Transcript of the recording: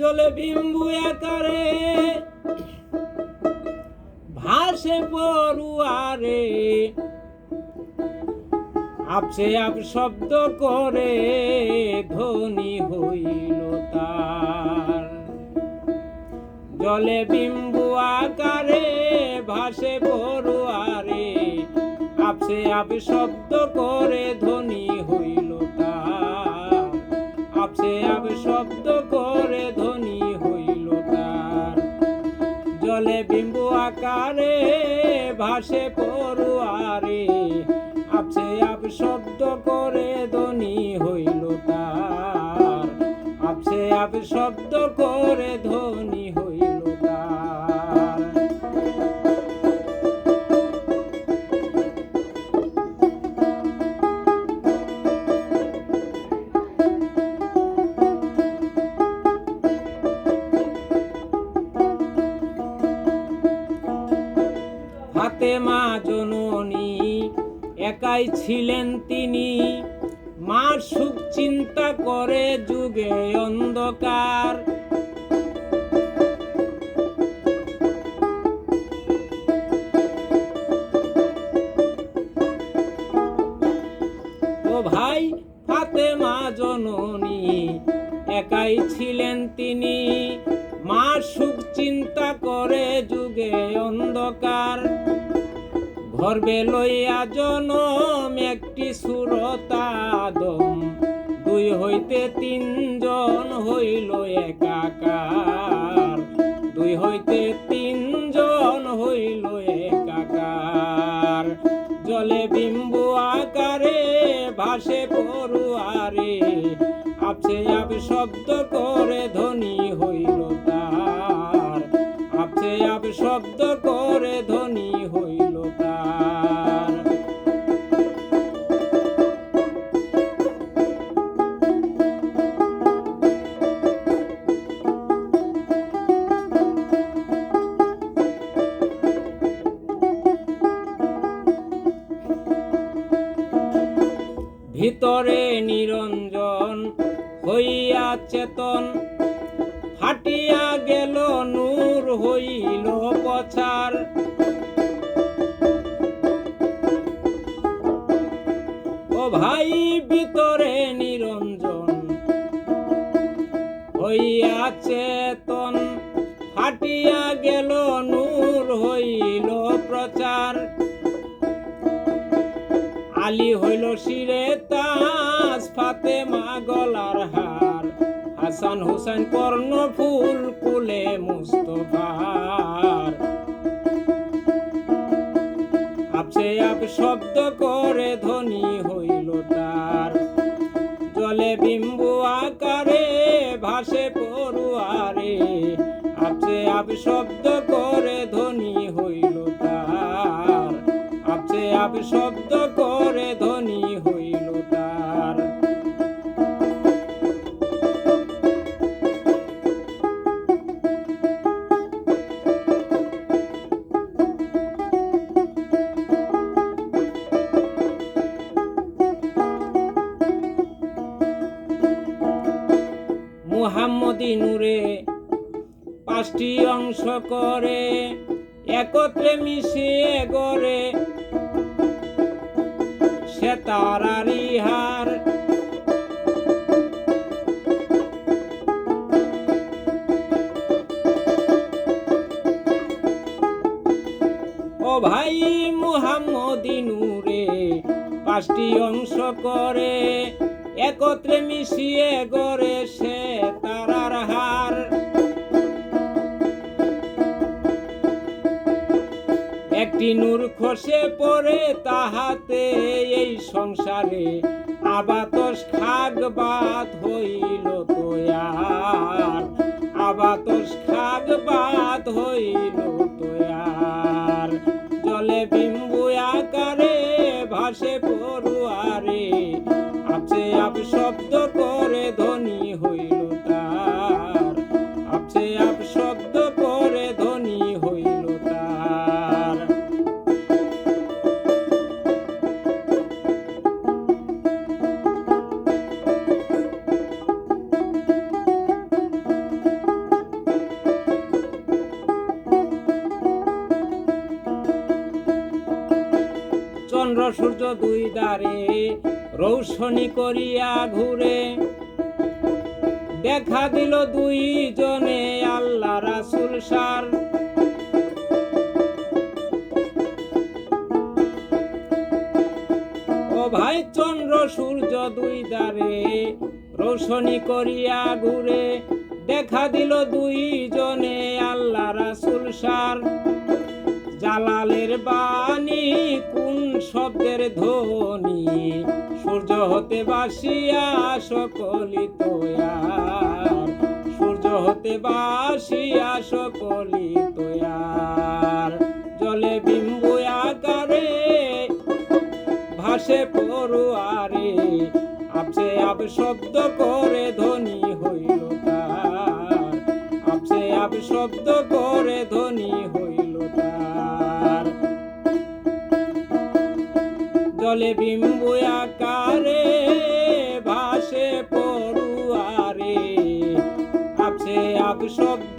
জলে বিম্বু আকারে ভাসে পড়ুয়ারে। আপসে আপ শব্দ করে ধ্বনি হইল তার। জলে বিম্বু আকারে ভাসে পড়ুয়ারে, আপসে আপ শব্দ করে ধ্বনি হইল জলে বিম্বু আকারে ভাসে পড়ুয়ারে। আপসে আপ শব্দ করে ধনী হইল তার। আপসে আপ শব্দ করে ধ্বনি হইল ফাতেমা জননী, একাই ছিলেন তিনি। মা সুখ চিন্তা করে যুগে অন্ধকার। ও ভাই ফাতেমা জননী, একাই ছিলেন তিনি। মা সুখ গর্বে লইয়া জনম একটি সুরতাদম। দুই হইতে তিনজন হইল একাকার। দুই হইতে তিনজন হইল একাকার। জলে বিম্বু আকারে, ভাসে পড়ুয়ারে, আপসে আপ শব্দ করে ধ্বনি হইল তার। আপসে আপ শব্দ নিরঞ্জন হইয়া চেতন হাটিয়া গেল নূর হইল পছার ও ভাই ভিতরে নিরঞ্জন হইয়া চেতন হাটিয়া গেল নূর হইল প্রচার। আলী হইল শিরে তাস ফাতেমা গলার হার। হাসান হুসেন কর্ণ ফুল কুলে মুস্তফার। আপসে আপ শব্দ করে ধ্বনি হইল তার। জলে বিম্বু আকারে ভাসে পড়ুয়ারে। আপসে আপ শব্দ করে ধ্বনি হইল তার। আপসে আপ শব্দ মুহাম্মদি নূরে পাঁচটি অংশ করে, একত্রে মিশিয়ে গড়ে। সে তারারি হার। ও ভাই মুহাম্মদি নূরে পাঁচটি অংশ করে একত্রে মিশিয়ে গড়ে সে তারার হার। একটি নূর খসে পড়ে তাহাতে এই সংসারে, আবাতস খাগ বাত হইল তোয়ার আবাতস খাগ বাত হইল দুই দ্বারে রৌশনি করিয়া ঘুরে। দেখা দিল দুইজনে আল্লাহ রাসুল সার। ও ভাই চন্দ্র সূর্য দুই দ্বারে রোশনি করিয়া ঘুরে। দেখা দিল দুইজনে আল্লাহ রাসুল সার। জালালের বাণী কোন শব্দের ধ্বনি সূর্য হতে বাসিয়া সকলি তোয়ার। সূর্য হতে বাসিয়া সকলি তোয়ার। জলে বিম্বু আকারে, ভাসে পড়ুয়ারে, আপসে আপ শব্দ করে ধ্বনি হইল তার। আপসে আপ শব্দ করে ধ্বনি হইল তার। জলে বিম্বু আকারে ভাসে পড়ুয়ারে আপসে আপ শব্দ